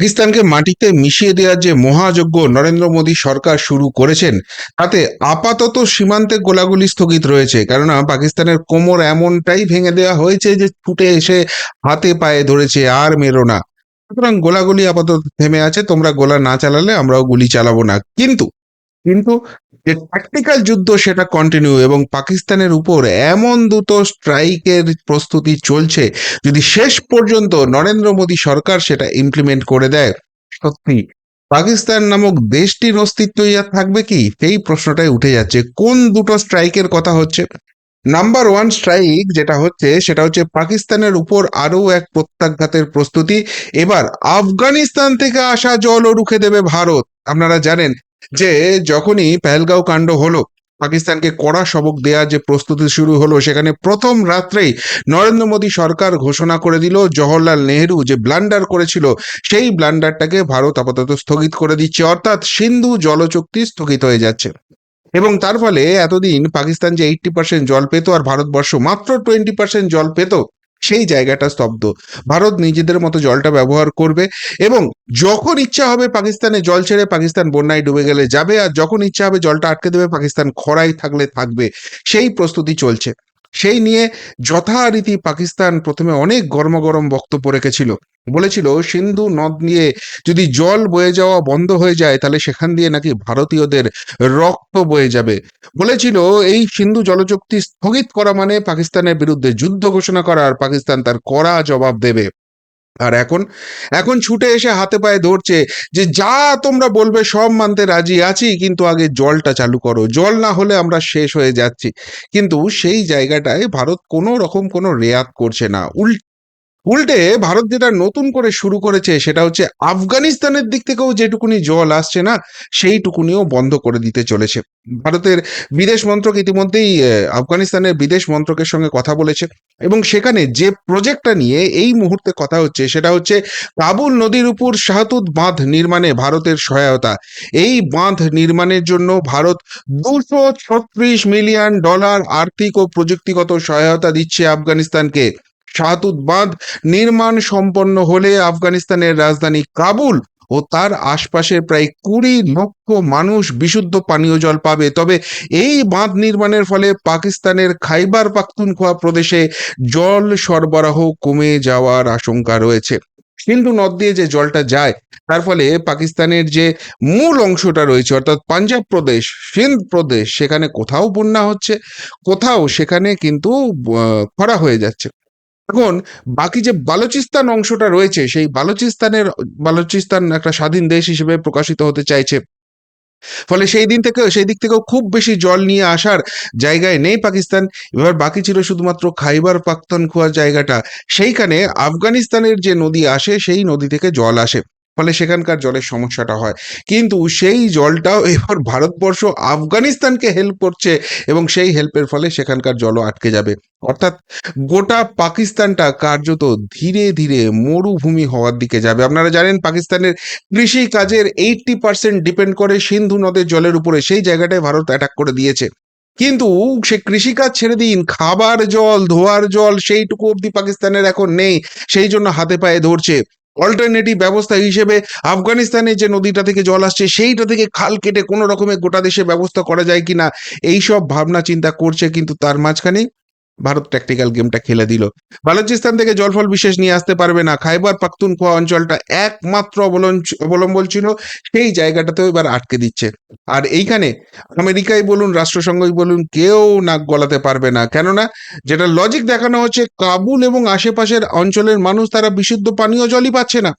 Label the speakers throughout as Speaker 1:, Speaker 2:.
Speaker 1: পাকিস্তানকে মাটিতে মিশিয়ে দেওয়ার যে মহাযজ্ঞ নরেন্দ্র মোদী সরকার শুরু করেছেন, তাতে আপাতত সীমান্তে গোলাগুলি স্থগিত রয়েছে। কেননা, পাকিস্তানের কোমর এমনটাই ভেঙে দেওয়া হয়েছে যে ছুটে এসে হাতে পায়ে ধরেছে, আর মেরো না। সুতরাং গোলাগুলি আপাতত থেমে আছে, তোমরা গোলা না চালালে আমরাও গুলি চালাবো না। কিন্তু কিন্তু যে ট্যাকটিক্যাল যুদ্ধ সেটা কন্টিনিউ এবং পাকিস্তানের উপর এমন দুটো স্ট্রাইকের প্রস্তুতি চলছে, যদি শেষ পর্যন্ত নরেন্দ্র মোদী সরকার সেটা ইমপ্লিমেন্ট করে দেয়, সত্যি, পাকিস্তান নামক দেশটির অস্তিত্বই আর থাকবে কি? সেই প্রশ্নটাই উঠে যাচ্ছে, কোন দুটো স্ট্রাইকের কথা হচ্ছে? নাম্বার ওয়ান স্ট্রাইক যেটা হচ্ছে, সেটা হচ্ছে পাকিস্তানের উপর আরও এক প্রত্যাঘাতের প্রস্তুতি, এবার আফগানিস্তান থেকে আসা জলও রুখে দেবে ভারত। আপনারা জানেন যে যখনই পেহেলগাঁও কাণ্ড হলো, পাকিস্তানকে কড়া সবক দেওয়ার যে প্রস্তুতি শুরু হলো, সেখানে প্রথম রাত্রেই নরেন্দ্র মোদী সরকার ঘোষণা করে দিল, জওহরলাল নেহেরু যে ব্লান্ডার করেছিল, সেই ব্লান্ডারটাকে ভারত আপাতত স্থগিত করে দিচ্ছে। অর্থাৎ সিন্ধু জল জলচুক্তি স্থগিত হয়ে যাচ্ছে। এবং তার ফলে এতদিন পাকিস্তান যে এইটটি পার্সেন্ট জল পেত, আর ভারতবর্ষ মাত্র টোয়েন্টি পার্সেন্ট জল পেত সেই জায়গাটা স্তব্ধ। ভারত নিজেদের মতো জলটা ব্যবহার করবে এবং যখন ইচ্ছা হবে পাকিস্তানে জল ছেড়ে পাকিস্তান বন্যায় ডুবে গেলে যাবে, আর যখন ইচ্ছা হবে জলটা আটকে দেবে, পাকিস্তান খরাই থাকলে থাকবে। সেই প্রস্তুতি চলছে। সেই নিয়ে যথারীতি পাকিস্তান প্রথমে অনেক গরম বক্তব্য রেখেছিল। বলেছিল, সিন্ধু নদ নিয়ে যদি জল বয়ে যাওয়া বন্ধ হয়ে যায়, তাহলে সেখান দিয়ে নাকি ভারতীয়দের রক্ত বয়ে যাবে। বলেছিল, এই সিন্ধু জলচুক্তি স্থগিত করা মানে পাকিস্তানের বিরুদ্ধে যুদ্ধ ঘোষণা করার পাকিস্তান তার কড়া জবাব দেবে। আর এখন এখন ছুটে এসে হাতে পায়ে ধরছে যে, যা তোমরা বলবে সব মানতে রাজি আছি, কিন্তু আগে জলটা চালু করো। জল না হলে আমরা শেষ হয়ে যাচ্ছি। কিন্তু সেই জায়গাটায় ভারত কোনো রকম কোনো রেয়াত করছে না। উল্ট উল্টে ভারত যেটা নতুন করে শুরু করেছে, সেটা হচ্ছে আফগানিস্তানের দিক থেকেও যেটুকুনি জল আসছে না, সেইটুকুনিও বন্ধ করে দিতে চলেছে। ভারতের বিদেশ মন্ত্রক ইতিমধ্যেই আফগানিস্তানের বিদেশ মন্ত্রকের সঙ্গে কথা বলেছে এবং সেখানে যে প্রজেক্টটা নিয়ে এই মুহূর্তে কথা হচ্ছে, সেটা হচ্ছে কাবুল নদীর উপর শাহতুত বাঁধ নির্মাণে ভারতের সহায়তা। এই বাঁধ নির্মাণের জন্য ভারত দুশো ছত্রিশ মিলিয়ন ডলার আর্থিক ও প্রযুক্তিগত সহায়তা দিচ্ছে আফগানিস্তানকে। শাহতুত বাঁধ নির্মাণ সম্পন্ন হলে আফগানিস্তানের রাজধানী কাবুল ও তার আশপাশের প্রায় কুড়ি লক্ষ মানুষ বিশুদ্ধ পানীয় জল পাবে। তবে এই বাঁধ নির্মাণের ফলে পাকিস্তানের খাইবার পাখতুনখোয়া প্রদেশে জল সরবরাহ কমে যাওয়ার আশঙ্কা রয়েছে। সিন্ধু নদ দিয়ে যে জলটা যায়, তার ফলে পাকিস্তানের যে মূল অংশটা রয়েছে, অর্থাৎ পাঞ্জাব প্রদেশ, সিন্ধ প্রদেশ, সেখানে কোথাও বন্যা হচ্ছে, কোথাও সেখানে কিন্তু খরা হয়ে যাচ্ছে। এখন বাকি যে বালুচিস্তান অংশটা রয়েছে, সেই বালুচিস্তানের, বালুচিস্তান একটা স্বাধীন দেশ হিসেবে প্রকাশিত হতে চাইছে। ফলে সেই দিন থেকে সেই দিক থেকেও খুব বেশি জল নিয়ে আসার জায়গায় নেই পাকিস্তান। এবার বাকি ছিল শুধুমাত্র খাইবার পাখতুনখোয়া জায়গাটা। সেইখানে আফগানিস্তানের যে নদী আসে, সেই নদী থেকে জল আসে। ফলে সেখানকার জলের সমস্যাটা হয়। কিন্তু সেই জলটাও এবার ভারতবর্ষ আফগানিস্তানকে হেল্প করছে এবং সেই হেল্পের ফলে সেখানকার জলও আটকে যাবে। অর্থাৎ গোটা পাকিস্তানটা কার্যত ধীরে ধীরে মরুভূমি হওয়ার দিকে যাবে। আপনারা জানেন পাকিস্তানের কৃষি কাজের এইটটি পার্সেন্ট ডিপেন্ড করে সিন্ধু নদের জলের উপরে। সেই জায়গাটায় ভারত অ্যাটাক করে দিয়েছে। কিন্তু সে কৃষিকাজ ছেড়ে দিন, খাবার জল, ধোয়ার জল, সেইটুকু অবধি পাকিস্তানের এখন নেই। সেই জন্য হাতে পায়ে ধরছে। অল্টারনেটিভ ব্যবস্থা হিসেবে আফগানিস্তানে যে নদীটা থেকে জল আসছে, সেইটা থেকে খাল কেটে কোনো রকমের গোটা দেশে ব্যবস্থা করা যায় কিনা এই সব ভাবনা চিন্তা করছে কিন্তু তার মাঝখানে ভারত ট্যাকটিক্যাল গেমটা খেলে দিল। বালুচিস্তান থেকে জলফল বিশেষ নিয়ে আসতে পারবে না। খাইবার পাখতুনখোয়া অঞ্চলটা একমাত্র অবলম্বন ছিল, সেই জায়গাটাতেও এবার আটকে দিচ্ছে। আর এইখানে আমেরিকাই বলুন, রাষ্ট্রসংঘই বলুন, কেউ নাক গলাতে পারবে না। কেননা, যেটা লজিক দেখানো হচ্ছে, কাবুল এবং আশেপাশের অঞ্চলের মানুষ তারা বিশুদ্ধ পানীয় জলই পাচ্ছে না।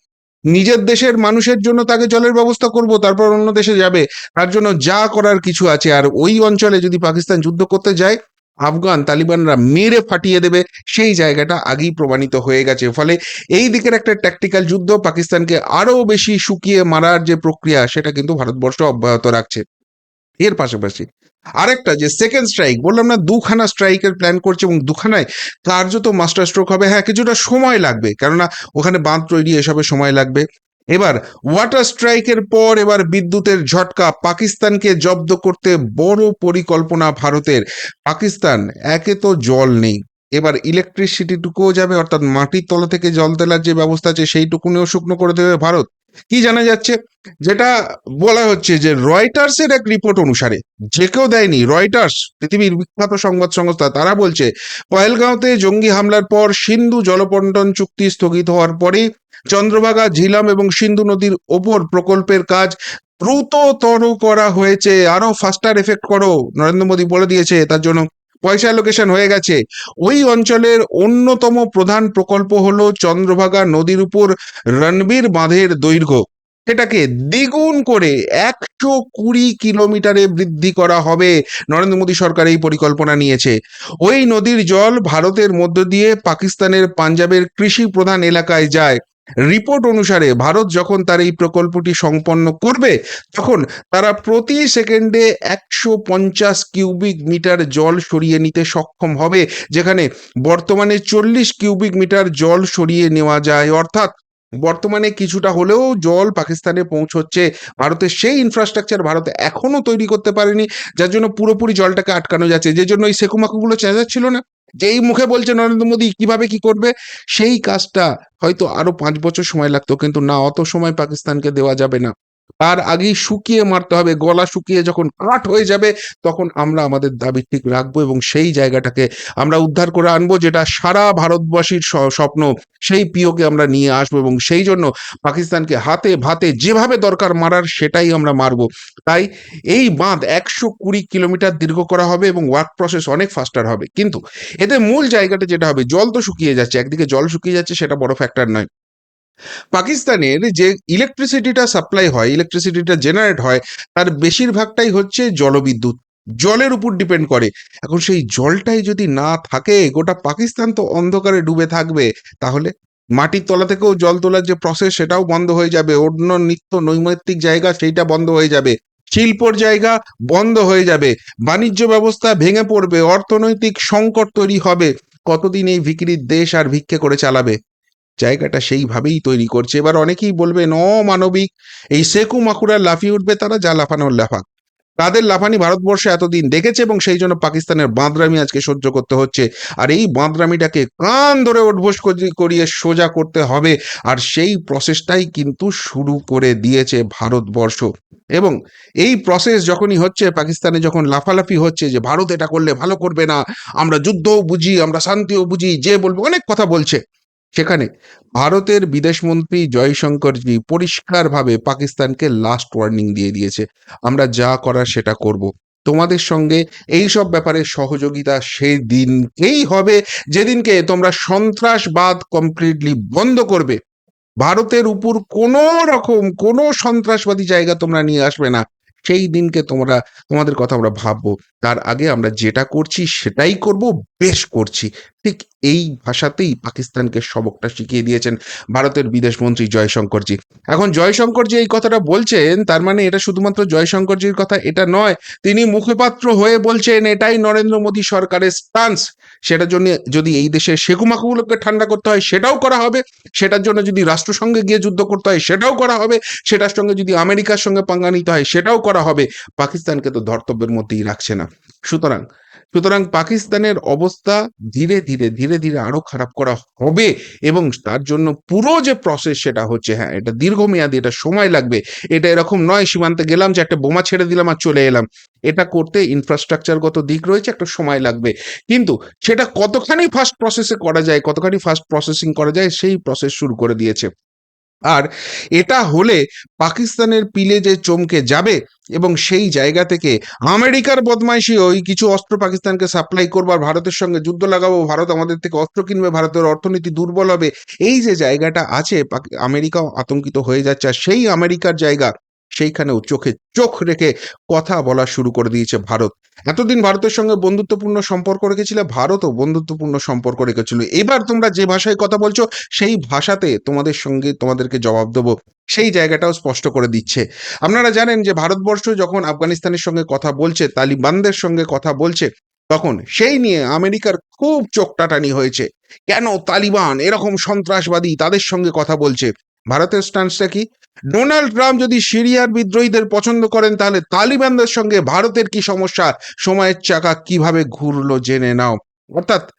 Speaker 1: নিজের দেশের মানুষের জন্য তাকে জলের ব্যবস্থা করব, তারপর অন্য দেশে যাবে। তার জন্য যা করার কিছু আছে। আর ওই অঞ্চলে যদি পাকিস্তান যুদ্ধ করতে যায় আফগান তালিবানরা মেরে ফাটিয়ে দেবে, সেই জায়গাটা আগেই প্রমাণিত হয়ে গেছে। ফলে এই দিকের একটা ট্যাকটিক্যাল যুদ্ধ পাকিস্তানকে আরও বেশি শুকিয়ে মারার যে প্রক্রিয়া, সেটা কিন্তু ভারতবর্ষ অব্যাহত রাখছে। এর পাশাপাশি আরেকটা যে সেকেন্ড স্ট্রাইক বললাম না, দুখানা স্ট্রাইকের প্ল্যান করছে এবং দুখানায় কার্যত মাস্টার স্ট্রোক হবে। হ্যাঁ কিছুটা সময় লাগবে, কেননা ওখানে বাঁধ তৈরি, এসবে সময় লাগবে। এবার ওয়াটার স্ট্রাইকের পর এবার বিদ্যুতের ঝটকা। পাকিস্তানকে জব্দ করতে বড় পরিকল্পনা ভারতের। পাকিস্তান, একে তো জল নেই। এবার ইলেকট্রিসিটিটুকুও যাবে, অর্থাৎ মাটির তলা থেকে জল তোলার যে ব্যবস্থা আছে, সেইটুকুনিও শুকনো করে দেবে ভারত। কি জানা যাচ্ছে? যেটা বলা হচ্ছে যে, রয়টার্সের এক রিপোর্ট অনুসারে, যে কেউ দেয়নি, রয়টার্স, পৃথিবীর বিখ্যাত সংবাদ সংস্থা, তারা বলছে পয়েলগাঁওতে জঙ্গি হামলার পর সিন্ধু জলবন্টন চুক্তি স্থগিত হওয়ার পরে চন্দ্রভাগা, ঝিলাম এবং সিন্ধু নদীর ওপর প্রকল্পের কাজ দ্রুততর করা হয়েছে। আরও ফাস্টার এফেক্ট করো, নরেন্দ্র মোদী বলে দিয়েছে, তার জন্য পয়সা লোকেশন হয়ে গেছে। ওই অঞ্চলের অন্যতম প্রধান প্রকল্প হলো চন্দ্রভাগা নদীর উপর রণবীর বাঁধের দৈর্ঘ্য। সেটাকে দ্বিগুণ করে একশো কুড়ি কিলোমিটারে বৃদ্ধি করা হবে, নরেন্দ্র মোদী সরকার এই পরিকল্পনা নিয়েছে। ওই নদীর জল ভারতের মধ্য দিয়ে পাকিস্তানের পাঞ্জাবের কৃষি প্রধান এলাকায় যায়। রিপোর্ট অনুসারে ভারত যখন তার এই প্রকল্পটি সম্পন্ন করবে, তখন তারা প্রতি সেকেন্ডে একশো পঞ্চাশ কিউবিক মিটার জল সরিয়ে নিতে সক্ষম হবে, যেখানে বর্তমানে চল্লিশ কিউবিক মিটার জল সরিয়ে নেওয়া যায়। অর্থাৎ বর্তমানে কিছুটা হলেও জল পাকিস্তানে পৌঁছচ্ছে। ভারতের সেই ইনফ্রাস্ট্রাকচার ভারত এখনও তৈরি করতে পারেনি, যার জন্য পুরোপুরি জলটাকে আটকানো যাচ্ছে। যে জন্য এই সেকুমাকুগুলো চেঁচাচ্ছিল না। যেই মুখে বলছে নরেন্দ্র মোদী কীভাবে কি করবে, সেই কাজটা হয়তো আরও পাঁচ বছর সময় লাগতো, কিন্তু না, অত সময় পাকিস্তানকে দেওয়া যাবে না। তার আগেই শুকিয়ে মারতে হবে, গলা শুকিয়ে যখন কাঠ হয়ে যাবে, তখন আমরা আমাদের দাবি ঠিক রাখব এবং সেই জায়গাটাকে আমরা উদ্ধার করে আনব, যেটা সারা ভারতবাসীর স্বপ্ন। সেই পিওকে আমরা নিয়ে আসব এবং সেই জন্য পাকিস্তানকে হাতে ভাতে যেভাবে দরকার মারার, সেটাই আমরা মারবো। তাই এই বাঁধ একশো কুড়ি কিলোমিটার দীর্ঘ করা হবে এবং ওয়ার্ক প্রসেস অনেক ফাস্টার হবে। কিন্তু এতে মূল জায়গাটা যেটা হবে, জল তো শুকিয়ে যাচ্ছে, একদিকে জল শুকিয়ে যাচ্ছে, সেটা বড় ফ্যাক্টর নয়। পাকিস্তানের যে ইলেকট্রিসিটিটা সাপ্লাই হয় ইলেকট্রিসিটিটা জেনারেট হয়, তার বেশিরভাগটাই হচ্ছে জলবিদ্যুৎ। জলের উপর ডিপেন্ড করে। এখন সেই জলটাই যদি না থাকে, গোটা পাকিস্তান তো অন্ধকারে ডুবে থাকবে। তাহলে মাটির তলা থেকেও জল তোলার যে প্রসেস সেটাও বন্ধ হয়ে যাবে। অন্য নিত্য নৈমিত্তিক জায়গা, সেইটা বন্ধ হয়ে যাবে। শিল্পর জায়গা বন্ধ হয়ে যাবে। বাণিজ্য ব্যবস্থা ভেঙে পড়বে। অর্থনৈতিক সংকট তৈরি হবে। কতদিন এই ভিকিরির দেশ আর ভিক্ষে করে চালাবে? জায়গাটা সেইভাবেই তৈরি করছে। এবার অনেকেই বলবেন অমানবিক এই সেকু মাকুরা লাফিয়ে উঠবে তারা, যা লাফানোর লাফাক। তাদের লাফানি ভারতবর্ষে এতদিন দেখেছে এবং সেই জন্য পাকিস্তানের বাঁদরামি আজকে সহ্য করতে হচ্ছে। আর এই বাঁদরামিটাকে কান ধরে উদ্বোস করিয়ে সোজা করতে হবে। আর সেই প্রসেসটাই কিন্তু শুরু করে দিয়েছে ভারতবর্ষ। এবং এই প্রসেস যখনই হচ্ছে, পাকিস্তানে যখন লাফালাফি হচ্ছে যে, ভারত এটা করলে ভালো করবে না, আমরা যুদ্ধও বুঝি, আমরা শান্তিও বুঝি, যে বলব, অনেক কথা বলছে। সেখানে ভারতের বিদেশমন্ত্রী জয়শঙ্করজি পরিষ্কারভাবে পাকিস্তানকে লাস্ট ওয়ার্নিং দিয়ে দিয়েছে। আমরা যা করার সেটা করব। তোমাদের সঙ্গে এই সব ব্যাপারে সহযোগিতা সেই দিনকেই হবে, যেদিনকে তোমরা সন্ত্রাসবাদ কমপ্লিটলি বন্ধ করবে। ভারতের উপর কোনো রকম, কোনো সন্ত্রাসবাদী জায়গা তোমরা নিয়ে আসবে না। সেই দিনকে তোমরা, তোমাদের কথা আমরা ভাববো। তার আগে আমরা যেটা করছি সেটাই করব, বেশ করছি। ঠিক এই ভাষাতেই পাকিস্তানকে সবকটা শিখিয়ে দিয়েছেন ভারতের বিদেশমন্ত্রী জয়শঙ্করজি। এখন জয়শঙ্করজি এই কথাটা বলছেন, তার মানে এটা শুধুমাত্র জয়শঙ্করজির কথা, এটা নয়, তিনি মুখপাত্র হয়ে বলছেন এটাই নরেন্দ্র মোদী সরকারের স্টান্স সেটার জন্য যদি এই দেশের সেকুমাকুগুলোকে ঠান্ডা করতে হয়, সেটাও করা হবে। সেটার জন্য যদি রাষ্ট্রসংঘে গিয়ে যুদ্ধ করতে হয়, সেটাও করা হবে। সেটার সঙ্গে যদি আমেরিকার সঙ্গে পাঙ্গা নিতে হয়, সেটাও করা হবে। পাকিস্তানকে তো ধর্তব্যের মধ্যেই রাখছে না। সুতরাং সুতরাং পাকিস্তানের অবস্থা ধীরে ধীরে ধীরে ধীরে আরও খারাপ করা হবে এবং তার জন্য পুরো যে প্রসেস সেটা হচ্ছে হ্যাঁ এটা দীর্ঘমেয়াদী, এটা সময় লাগবে। এটা এরকম নয়, সীমান্তে গেলাম যে একটা বোমা ছেড়ে দিলাম আর চলে এলাম। এটা করতে ইনফ্রাস্ট্রাকচারগত দিক রয়েছে, একটা সময় লাগবে। কিন্তু সেটা কতখানি ফাস্ট প্রসেসে করা যায়, কতখানি ফাস্ট প্রসেসিং করা যায়, সেই প্রসেস শুরু করে দিয়েছে। আর এটা হলে পাকিস্তানের পিলে যে চমকে যাবে এবং সেই জায়গা থেকে আমেরিকার বদমাইশি ওই কিছু অস্ত্র পাকিস্তানকে সাপ্লাই করবার ভারতের সঙ্গে যুদ্ধ লাগাবো, ভারত আমাদের থেকে অস্ত্র কিনবে, ভারতের অর্থনীতি দুর্বল হবে। এই যে জায়গাটা আছে আমেরিকাও আতঙ্কিত হয়ে যাচ্ছে। আর সেই আমেরিকার জায়গা সেইখানেও চোখে চোখ রেখে কথা বলা শুরু করে দিয়েছে ভারত। এতদিন ভারতের সঙ্গে বন্ধুত্বপূর্ণ সম্পর্ক রেখেছিল ভারতও বন্ধুত্বপূর্ণ সম্পর্ক রেখেছিল। এবার তোমরা যে ভাষায় কথা বলছো, সেই ভাষাতে তোমাদের সঙ্গে তোমাদেরকে জবাব দেবো। সেই জায়গাটাও স্পষ্ট করে দিচ্ছে। আপনারা জানেন যে ভারতবর্ষ যখন আফগানিস্তানের সঙ্গে কথা বলছে, তালিবানদের সঙ্গে কথা বলছে, তখন সেই নিয়ে আমেরিকার খুব চোখ টাটানি হয়েছে। কেন তালিবান এরকম সন্ত্রাসবাদী তাদের সঙ্গে কথা বলছে? ভারতের স্টান্সটা কি? ডোনাল্ড ট্রাম্প যদি সিরিয়ার বিদ্রোহীদের পছন্দ করেন, তাহলে তালিবানদের সঙ্গে ভারতের কি সমস্যা? সময়ের চাকা কীভাবে ঘুরলো জেনে নাও। অর্থাৎ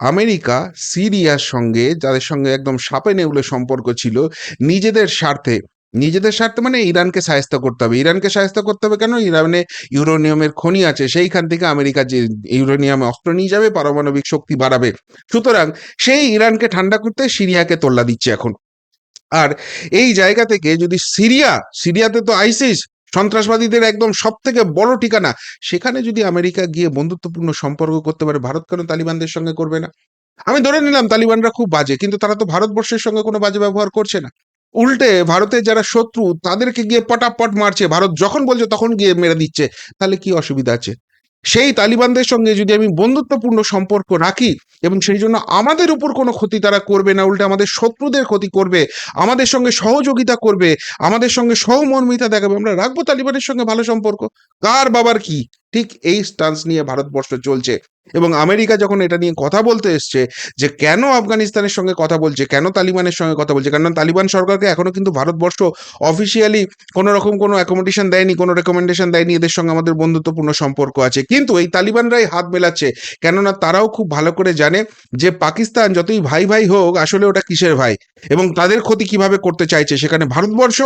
Speaker 1: আমেরিকা, সিরিয়ার সঙ্গে যাদের সঙ্গে একদম সাপে নেউলে সম্পর্ক ছিল, নিজেদের স্বার্থে নিজেদের স্বার্থে মানে ইরানকে সাহায্য করতে হবে। ইরানকে সাহায্য করতে হবে কেন? ইরানে ইউরোনিয়ামের খনি আছে, সেইখান থেকে আমেরিকা যে ইউরোনিয়ামে অস্ত্র নিয়ে যাবে, পারমাণবিক শক্তি বাড়াবে। সুতরাং সেই ইরানকে ঠান্ডা করতে সিরিয়াকে তোল্লা দিচ্ছে এখন। আর এই জায়গা থেকে যদি সিরিয়া, সিরিয়াতে তো আইসিস, সন্ত্রাসবাদীদের একদম সব থেকে বড় ঠিকানা, সেখানে যদি আমেরিকা গিয়ে বন্ধুত্বপূর্ণ সম্পর্ক করতে পারে, ভারত কেন তালিবানদের সঙ্গে করবে না? আমি ধরে নিলাম তালিবানরা খুব বাজে, কিন্তু তারা তো ভারতবর্ষের সঙ্গে কোনো বাজে ব্যবহার করছে না। উল্টে ভারতের যারা শত্রু, তাদেরকে গিয়ে পটাপট মারছে, ভারত যখন বলছে তখন গিয়ে মেরে দিচ্ছে, তাহলে কি অসুবিধা আছে? সেই তালিবানদের সঙ্গে যদি আমি বন্ধুত্বপূর্ণ সম্পর্ক রাখি এবং সেই জন্য আমাদের উপর কোনো ক্ষতি তারা করবে না, উল্টে আমাদের শত্রুদের ক্ষতি করবে, আমাদের সঙ্গে সহযোগিতা করবে, আমাদের সঙ্গে সহমর্মিতা দেখাবে। আমরা রাখব তালিবানের সঙ্গে ভালো সম্পর্ক। কার বাবার কি? ঠিক এই স্টান্স নিয়ে ভারতবর্ষ চলছে। এবং আমেরিকা যখন এটা নিয়ে কথা বলতে এসছে যে কেন আফগানিস্তানের সঙ্গে কথা বলছে, কেন তালিবানের সঙ্গে কথা বলছে, কারণ তালিবান সরকারকে এখনও কিন্তু ভারতবর্ষ অফিসিয়ালি কোনো রকম কোনো অ্যাকোমোডেশন দেয়নি, কোনো রেকমেন্ডেশন দেয়নি, এদের সঙ্গে আমাদের বন্ধুত্বপূর্ণ সম্পর্ক আছে। কিন্তু এই তালিবানরাই হাত মেলাচ্ছে, কেননা তারাও খুব ভালো করে জানে যে পাকিস্তান যতই ভাই ভাই হোক, আসলে ওটা কিসের ভাই? এবং তাদের ক্ষতি কীভাবে করতে চাইছে? সেখানে ভারতবর্ষ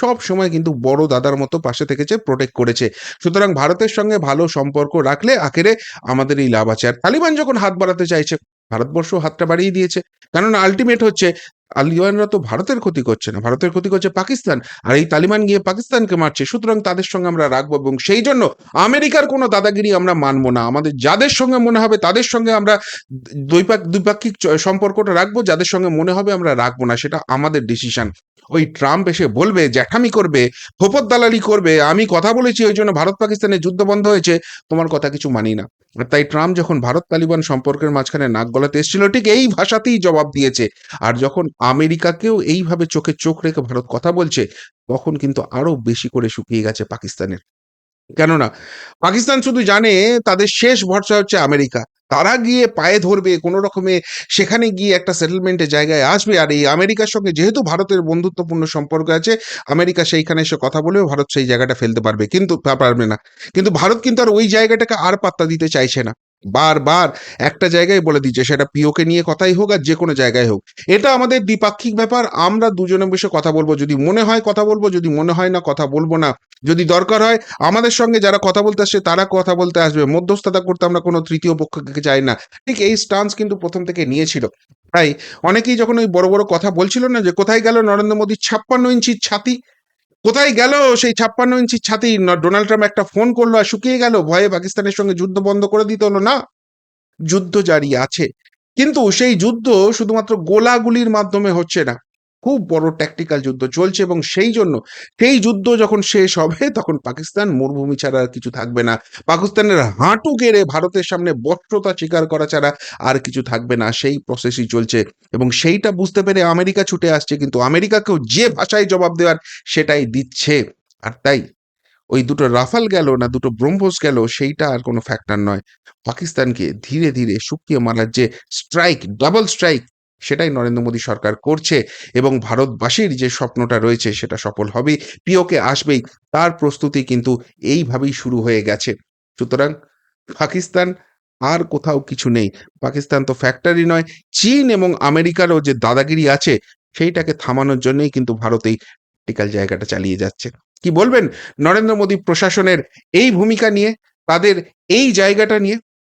Speaker 1: সব সময় কিন্তু বড় দাদার মতো পাশে থেকেছে প্রোটেক্ট করেছে। সুতরাং ভারতের সঙ্গে ভালো সম্পর্ক রাখলে আখেরে আমাদের এই লাভ আছে। আর তালিবান যখন হাত বাড়াতে চাইছে, ভারতবর্ষ হাতটা বাড়িয়ে দিয়েছে। কারণ আলটিমেট হচ্ছে তালিবানরা তো ভারতের ক্ষতি করছে না। ভারতের ক্ষতি করছে পাকিস্তান। আর এই তালিবান গিয়ে পাকিস্তানকে মারছে। সুতরাং তাদের সঙ্গে আমরা রাখব এবং সেই জন্য আমেরিকার কোনো দাদাগিরি আমরা মানবো না। আমাদের যাদের সঙ্গে মনে হবে তাদের সঙ্গে আমরা দ্বৈপাক দ্বিপাক্ষিক সম্পর্কটা রাখব। যাদের সঙ্গে মনে হবে আমরা রাখব না। সেটা আমাদের ডিসিশন ওই ট্রাম্প এসে বলবে, জ্যাঠামি করবে ফোপর দালালি করবে, আমি কথা বলেছি, ওই জন্য ভারত পাকিস্তানের যুদ্ধ বন্ধ হয়েছে, তোমার কথা কিছু মানি না। তাই ট্রাম্প যখন ভারত তালিবান সম্পর্কের মাঝখানে নাক গলাতে এসেছিল, ঠিক এই ভাষাতেই জবাব দিয়েছে। আর যখন আমেরিকাকেও এইভাবে চোখে চোখ রেখে ভারত কথা বলছে, তখন কিন্তু আরও বেশি করে শুকিয়ে গেছে পাকিস্তানের। কেননা, পাকিস্তান শুধু জানে তাদের শেষ ভরসা হচ্ছে আমেরিকা। তারা গিয়ে পায়ে ধরবে, কোনো রকমে সেখানে গিয়ে একটা সেটেলমেন্টের জায়গায় আসবে। আর এই আমেরিকার সঙ্গে যেহেতু ভারতের বন্ধুত্বপূর্ণ সম্পর্ক আছে, আমেরিকা সেইখানে এসে কথা বলেও ভারত সেই জায়গাটা ফেলতে পারবে। কিন্তু, পারবে না। কিন্তু ভারত কিন্তু আর ওই জায়গাটাকে আর পাত্তা দিতে চাইছে না। বারবার একটা জায়গায় বলে দিচ্ছে, সেটা পিওকে নিয়ে কথাই হোক আর যে কোনো জায়গায় হোক। এটা আমাদের দ্বিপাক্ষিক ব্যাপার, আমরা দুজনে বসে কথা বলব। যদি মনে হয় কথা বলব, যদি মনে হয় না কথা বলব না। যদি দরকার হয়, আমাদের সঙ্গে যারা কথা বলতে আসছে, তারা কথা বলতে আসবে। মধ্যস্থতা করতে আমরা কোনো তৃতীয় পক্ষকে চাই না। ঠিক এই স্টান্স কিন্তু প্রথম থেকে নিয়েছিল। তাই অনেকেই যখন ওই বড় বড় কথা বলছিল না যে, কোথায় গেল নরেন্দ্র মোদীর ছাপ্পান্ন ইঞ্চির ছাতি? কোথায় গেল সেই ছাপ্পান্ন ইঞ্চি ছাতি? ডোনাল্ড ট্রাম্প একটা ফোন করল আর শুকিয়ে গেল। ভয়ে পাকিস্তানের সঙ্গে যুদ্ধ বন্ধ করে দিতে হলো। না, যুদ্ধ জারি আছে। কিন্তু সেই যুদ্ধ শুধুমাত্র গোলাগুলির মাধ্যমে হচ্ছে না। খুব বড় ট্যাকটিক্যাল যুদ্ধ চলছে এবং সেই জন্য সেই যুদ্ধ যখন শেষ হবে, তখন পাকিস্তান মরুভূমি ছাড়া আর কিছু থাকবে না। পাকিস্তানের হাঁটু গেড়ে ভারতের সামনে বস্ত্রতা স্বীকার করা ছাড়া আর কিছু থাকবে না। সেই প্রসেসই চলছে এবং সেইটা বুঝতে পেরে আমেরিকা ছুটে আসছে, কিন্তু আমেরিকাকেও যে ভাষায় জবাব দেওয়ার সেটাই দিচ্ছে। আর তাই ওই দুটো রাফাল গেল না দুটো ব্রহ্মোস গেল, সেইটা আর কোনো ফ্যাক্টর নয়। পাকিস্তানকে ধীরে ধীরে শুকিয়ে মারার যে স্ট্রাইক ডাবল স্ট্রাইক সেটাই নরেন্দ্র মোদী সরকার করছে এবং ভারতবাসীর যে স্বপ্নটা রয়েছে সেটা সফল হবেই পিওকে আসবেই, তার প্রস্তুতি কিন্তু এইভাবেই শুরু হয়ে গেছে। সুতরাং পাকিস্তান আর কোথাও কিছু নেই। পাকিস্তান তো ফ্যাক্টরি নয়, চীন এবং আমেরিকারও যে দাদাগিরি আছে সেইটাকে থামানোর জন্যই কিন্তু ভারত এই টিকাল জায়গাটা চালিয়ে যাচ্ছে। কি বলবেন? নরেন্দ্র মোদী প্রশাসনের এই ভূমিকা নিয়ে, তাদের এই জায়গাটা নিয়ে